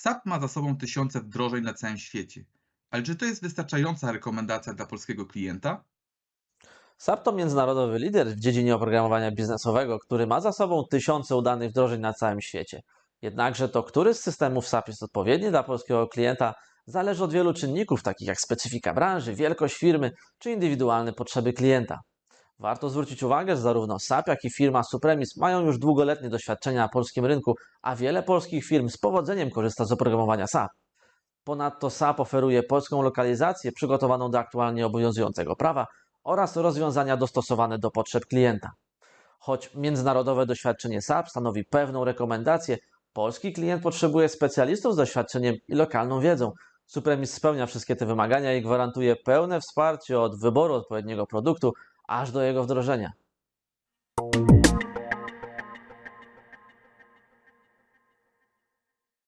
SAP ma za sobą tysiące wdrożeń na całym świecie. Ale czy to jest wystarczająca rekomendacja dla polskiego klienta? SAP to międzynarodowy lider w dziedzinie oprogramowania biznesowego, który ma za sobą tysiące udanych wdrożeń na całym świecie. Jednakże to, który z systemów SAP jest odpowiedni dla polskiego klienta, zależy od wielu czynników, takich jak specyfika branży, wielkość firmy czy indywidualne potrzeby klienta. Warto zwrócić uwagę, że zarówno SAP, jak i firma Supremis mają już długoletnie doświadczenia na polskim rynku, a wiele polskich firm z powodzeniem korzysta z oprogramowania SAP. Ponadto SAP oferuje polską lokalizację przygotowaną do aktualnie obowiązującego prawa oraz rozwiązania dostosowane do potrzeb klienta. Choć międzynarodowe doświadczenie SAP stanowi pewną rekomendację, polski klient potrzebuje specjalistów z doświadczeniem i lokalną wiedzą. Supremis spełnia wszystkie te wymagania i gwarantuje pełne wsparcie od wyboru odpowiedniego produktu aż do jego wdrożenia.